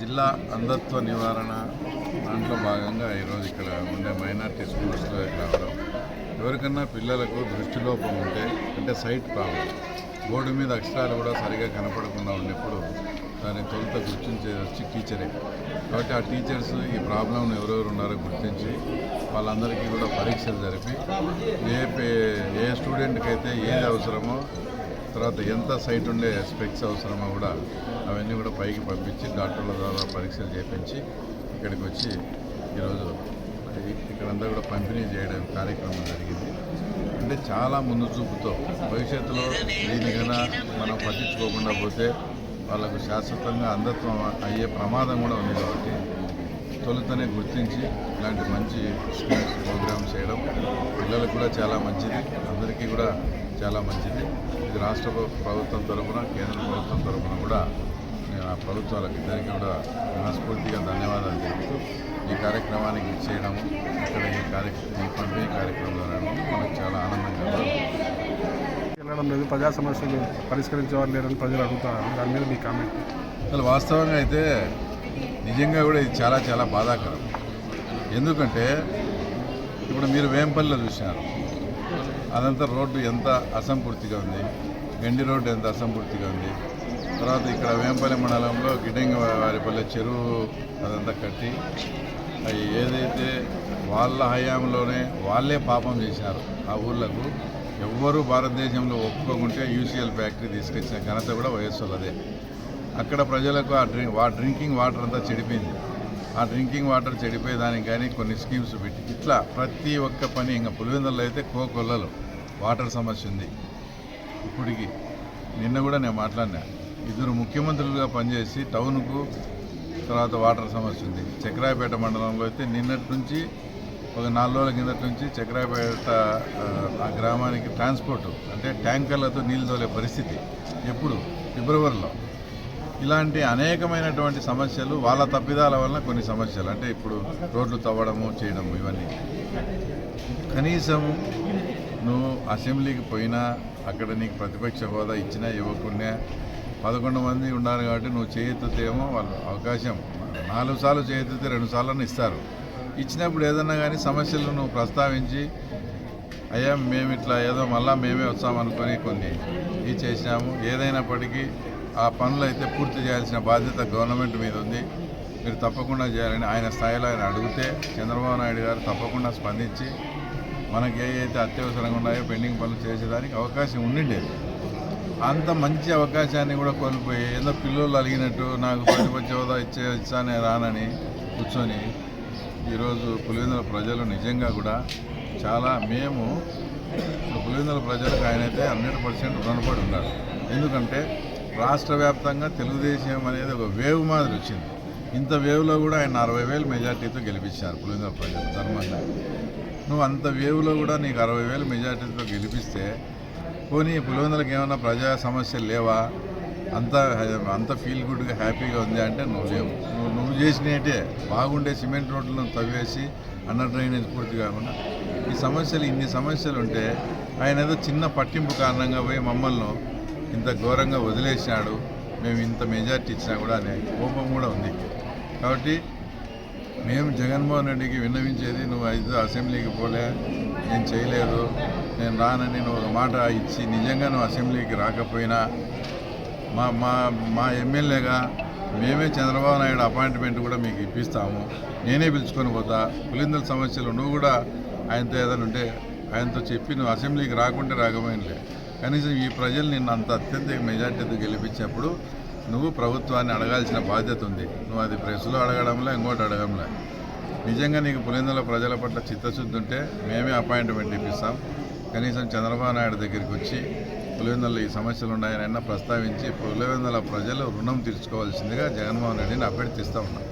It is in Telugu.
జిల్లా అంధత్వ నివారణ దాంట్లో భాగంగా ఈరోజు ఇక్కడ ఉండే మైనార్టీ స్కూల్స్లో రావడం ఎవరికన్నా పిల్లలకు దృష్టిలోపం ఉంటే అంటే సైట్ ప్రాబ్లం. బోర్డు మీద అక్షరాలు కూడా సరిగా కనపడకుండా ఉన్నప్పుడు దాన్ని తొలుత గుర్తించే వచ్చి టీచరే. కాబట్టి ఆ టీచర్స్ ఈ ప్రాబ్లంను ఎవరెవరు ఉన్నారో గుర్తించి వాళ్ళందరికీ కూడా పరీక్షలు జరిపి ఏ పే- ఏ స్టూడెంట్కి అయితే ఏది అవసరమో తర్వాత ఎంత సైట్ ఉండే స్పెక్స్ అవసరమో కూడా అవన్నీ కూడా పైకి పంపించి డాక్టర్ల ద్వారా పరీక్షలు చేపించి ఇక్కడికి వచ్చి ఈరోజు ఇక్కడంతా కూడా పంపిణీ చేయడం కార్యక్రమం జరిగింది. అంటే చాలా ముందు చూపుతో భవిష్యత్తులో దీనికైనా మనం పట్టించుకోకుండా పోతే వాళ్ళకు శాశ్వతంగా అంధత్వం అయ్యే ప్రమాదం కూడా ఉంది కాబట్టి తొలుతనే గుర్తించి ఇలాంటి మంచి స్కీమ్స్ ప్రోగ్రామ్స్ చేయడం పిల్లలకు కూడా చాలా మంచిది అందరికీ కూడా చాలా మంచిది. ఇది రాష్ట్ర ప్ర- ప్రభుత్వం తరఫున కేంద్ర ప్రభుత్వం తరఫున కూడా నేను ఆ ప్రభుత్వాలకు ఇద్దరికి కూడా మనస్ఫూర్తిగా ధన్యవాదాలు తెలుపుతూ ఈ కార్యక్రమానికి చేయడము ఇక్కడ ఈ కార్యక్రమం ఈ పంపిణీ కార్యక్రమం జరగడం మనకు చాలా ఆనందంగా. వెళ్ళడం లేదు ప్రజా సమస్యలు పరిష్కరించేవారు లేరని ప్రజలు అడుగుతారు దాని మీద మీ కామెంట్. అసలు వాస్తవంగా అయితే నిజంగా కూడా ఇది చాలా చాలా బాధాకరం. ఎందుకంటే ఇప్పుడు మీరు వేంపల్లిలో చూసినారు. అదంతా రోడ్డు ఎంత అసంపూర్తిగా ఉంది? గండి రోడ్డు ఎంత అసంపూర్తిగా ఉంది? తర్వాత ఇక్కడ వేంపల్లి మండలంలో గిడ్డంగి వారిపల్లె చెరువు అదంతా కట్టి అవి ఏదైతే వాళ్ళ హయాంలోనే వాళ్ళే పాపం చేశారు ఆ ఊర్లకు. ఎవ్వరూ భారతదేశంలో ఒప్పుకోకుంటే యూసీఎల్ ఫ్యాక్టరీ తీసుకొచ్చిన ఘనత కూడా వయస్సులదే అక్కడ ప్రజలకు ఆ డ్రింక్ వా డ్రింకింగ్ వాటర్ అంతా చెడిపోయింది. ఆ డ్రింకింగ్ వాటర్ చెడిపోయేదానికి కానీ కొన్ని స్కీమ్స్ పెట్టి ఇట్లా ప్రతి ఒక్క పని ఇంకా పులివెందులలో అయితే కోకొల్లలు వాటర్ సమస్య ఉంది. ఇప్పటికి నిన్న కూడా నేను మాట్లాడినా. ఇద్దరు ముఖ్యమంత్రులుగా పనిచేసి టౌన్కు తర్వాత వాటర్ సమస్య ఉంది. చక్రాయపేట మండలంలో అయితే నిన్నటి నుంచి ఒక నాలుగు రోజుల కిందటి నుంచి చక్రాయపేట ఆ, ఆ గ్రామానికి ట్రాన్స్పోర్ట్ అంటే ట్యాంకర్లతో నీళ్ళు తోలే పరిస్థితి ఎప్పుడు? ఫిబ్రవరిలో. ఇలాంటి అనేకమైనటువంటి సమస్యలు వాళ్ళ తప్పిదాల వలన కొన్ని సమస్యలు. అంటే ఇప్పుడు రోడ్లు తవ్వడము చేయడము ఇవన్నీ. కనీసం నువ్వు అసెంబ్లీకి పోయినా అక్కడ నీకు ప్రతిపక్ష హోదా ఇచ్చినా ఇవ్వకుండా పదకొండు మంది ఉన్నారు కాబట్టి నువ్వు చేయెత్తుతేమో వాళ్ళు అవకాశం. నాలుగు సార్లు చేయెత్తితే రెండు సార్లు ఇస్తారు. ఇచ్చినప్పుడు ఏదన్నా కానీ సమస్యలు నువ్వు ప్రస్తావించి అయ్యా మేము ఇట్లా ఏదో మళ్ళా మేమే వస్తామనుకొని కొన్ని ఇది చేసినాము. ఏదైనప్పటికీ ఆ పనులు అయితే పూర్తి చేయాల్సిన బాధ్యత గవర్నమెంట్ మీద ఉంది. మీరు తప్పకుండా చేయాలని ఆయన స్థాయిలో ఆయన అడిగితే చంద్రబాబు నాయుడు గారు తప్పకుండా స్పందించి మనకి ఏదైతే అత్యవసరంగా ఉన్నాయో పెండింగ్ పనులు చేసేదానికి అవకాశం ఉండిండేది. అంత మంచి అవకాశాన్ని కూడా కోల్పోయి ఏదో పిల్లలు అలిగినట్టు నాకు ప్రతిపక్ష హోదా ఇచ్చే ఇచ్చానే రానని కూర్చొని ఈరోజు పులివెందుల ప్రజలు నిజంగా కూడా చాలా మేము పులివెందుల ప్రజలకు ఆయనైతే హండ్రెడ్ పర్సెంట్ రుణపడి ఉన్నారు. ఎందుకంటే రాష్ట్ర వ్యాప్తంగా తెలుగుదేశం అనేది ఒక వేవ్ మాదిరి వచ్చింది. ఇంత వేవ్లో కూడా ఆయన అరవై వేలు మెజార్టీతో గెలిపించారు పులివెందుల ప్రజలు ధర్మంగా నువ్వు అంత వేవ్లో కూడా నీకు అరవై వేలు మెజార్టీతో గెలిపిస్తే పోనీ పులివెందులకు ఏమైనా ప్రజా సమస్యలు లేవా? అంత అంత ఫీల్ గుడ్గా హ్యాపీగా ఉంది అంటే నువ్వు లేవు. నువ్వు నువ్వు చేసినట్టే. బాగుండే సిమెంట్ రోడ్లను తవ్వేసి అండర్ డ్రైనేజ్ పూర్తి కాకుండా ఈ సమస్యలు ఇన్ని సమస్యలు ఉంటే ఆయన ఏదో చిన్న పట్టింపు కారణంగా పోయి మమ్మల్ని ఇంత ఘోరంగా వదిలేసినాడు మేము ఇంత మెజార్టీ ఇచ్చినా కూడా అనే కోపం కూడా ఉంది. కాబట్టి మేము జగన్మోహన్ రెడ్డికి విన్నవించేది నువ్వు ఐదు అసెంబ్లీకి పోలే నేను చేయలేదు నేను రానని నువ్వు ఒక మాట ఇచ్చి నిజంగా నువ్వు అసెంబ్లీకి రాకపోయినా మా మా మా ఎమ్మెల్యేగా మేమే చంద్రబాబు నాయుడు అపాయింట్మెంట్ కూడా మీకు ఇప్పిస్తాము నేనే పిలుచుకొని పోతా పులిందల సమస్యలు నువ్వు కూడా ఆయనతో ఏదైనా ఉంటే ఆయనతో చెప్పి నువ్వు అసెంబ్లీకి రాకుంటే రాకపోయినలే. కనీసం ఈ ప్రజలు నిన్ను అంత అత్యంత మెజార్టీతో గెలిపించినప్పుడు నువ్వు ప్రభుత్వాన్ని అడగాల్సిన బాధ్యత ఉంది. నువ్వు అది ప్రెస్లో అడగడంలో ఇంకోటి అడగంలే. నిజంగా నీకు పులిందల ప్రజల పట్ల చిత్తశుద్ధి ఉంటే మేమే అపాయింట్మెంట్ ఇప్పిస్తాం. కనీసం చంద్రబాబు నాయుడు దగ్గరికి వచ్చి పులివెందులలో ఈ సమస్యలు ఉన్నాయని ప్రస్తావించి పులివెందుల ప్రజలు రుణం తీర్చుకోవాల్సిందిగా జగన్మోహన్ రెడ్డిని అభ్యర్థిస్తూ ఉన్నాం.